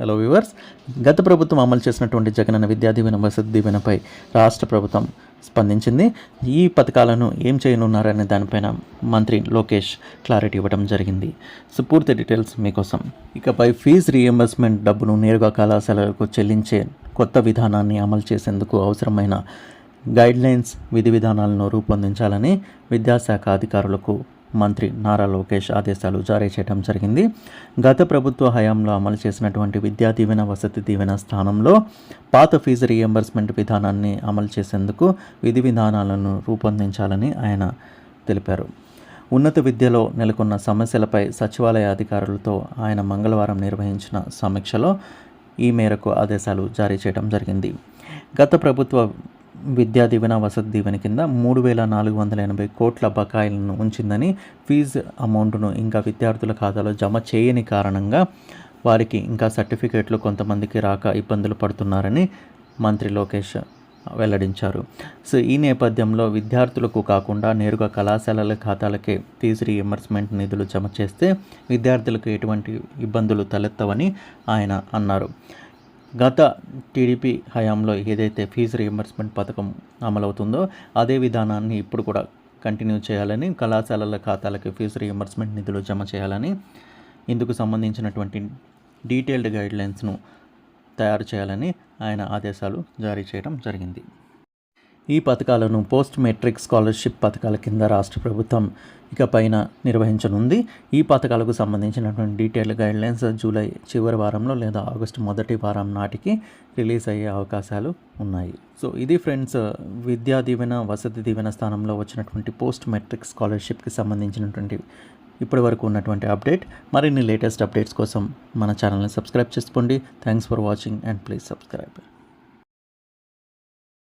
Hello viewers గత ప్రభుత్వం అమలు చేసినటువంటి జగనన్న విద్యా దీవెన వసతి దీవెనపై రాష్ట్ర ప్రభుత్వం స్పందించింది. ఈ పథకాలను ఏం చేయనున్నారనే దానిపైన మంత్రి లోకేష్ క్లారిటీ ఇవ్వడం జరిగింది. సో పూర్తి డీటెయిల్స్ మీకోసం. ఇకపై ఫీజు రీఎంబర్స్మెంట్ డబ్బును నేరుగా కళాశాలలకు చెల్లించే కొత్త విధానాన్ని అమలు చేసేందుకు అవసరమైన గైడ్లైన్స్ విధి విధానాలను రూపొందించాలని విద్యాశాఖ అధికారులకు మంత్రి నారా లోకేష్ ఆదేశాలు జారీ చేయడం జరిగింది. గత ప్రభుత్వ హయాంలో అమలు చేసినటువంటి విద్యా దీవెన వసతి దీవెన స్థానంలో పాత ఫీజు రీఎంబర్స్మెంట్ విధానాన్ని అమలు చేసేందుకు విధి విధానాలను రూపొందించాలని ఆయన తెలిపారు. ఉన్నత విద్యలో నెలకొన్న సమస్యలపై సచివాలయ అధికారులతో ఆయన మంగళవారం నిర్వహించిన సమీక్షలో ఈ మేరకు ఆదేశాలు జారీ చేయడం జరిగింది. గత ప్రభుత్వ విద్యా దీవెన వసతి దీవెన కింద మూడు వేల నాలుగు వందల ఎనభై కోట్ల బకాయిలను ఉంచిందని ఫీజు అమౌంట్ను ఇంకా విద్యార్థుల ఖాతాలో జమ చేయని కారణంగా వారికి ఇంకా సర్టిఫికేట్లు కొంతమందికి రాక ఇబ్బందులు పడుతున్నారని మంత్రి లోకేష్ వెల్లడించారు. సో ఈ నేపథ్యంలో విద్యార్థులకు కాకుండా నేరుగా కళాశాలల ఖాతాలకే ఫీజు రీఎంబర్స్మెంట్ నిధులు జమ చేస్తే విద్యార్థులకు ఎటువంటి ఇబ్బందులు తలెత్తవని ఆయన అన్నారు. గత టీడీపీ హయాంలో ఏదైతే ఫీజు రీఎంబర్స్మెంట్ పథకం అమలవుతుందో అదే విధానాన్ని ఇప్పుడు కూడా కంటిన్యూ చేయాలని కళాశాలల ఖాతాలకు ఫీజు రీఎంబర్స్మెంట్ నిధులు జమ చేయాలని ఇందుకు సంబంధించినటువంటి డీటెయిల్డ్ గైడ్లైన్స్ను తయారు చేయాలని ఆయన ఆదేశాలు జారీ చేయడం జరిగింది. ఈ పథకాలను పోస్ట్ మెట్రిక్ స్కాలర్షిప్ పథకాల కింద రాష్ట్ర ప్రభుత్వం ఇక పైన నిర్వహించనుంది. ఈ పథకాలకు సంబంధించినటువంటి డీటెయిల్ గైడ్లైన్స్ జూలై చివరి వారంలో లేదా ఆగస్టు మొదటి వారం నాటికి రిలీజ్ అయ్యే అవకాశాలు ఉన్నాయి. సో ఇది ఫ్రెండ్స్ విద్యా దీవెన వసతి దీవెన స్థానంలో వచ్చినటువంటి పోస్ట్ మెట్రిక్ స్కాలర్షిప్కి సంబంధించినటువంటి ఇప్పటి వరకు ఉన్నటువంటి అప్డేట్. మరిన్ని లేటెస్ట్ అప్డేట్స్ కోసం మన ఛానల్ని సబ్స్క్రైబ్ చేసుకోండి. Thanks for watching and please subscribe.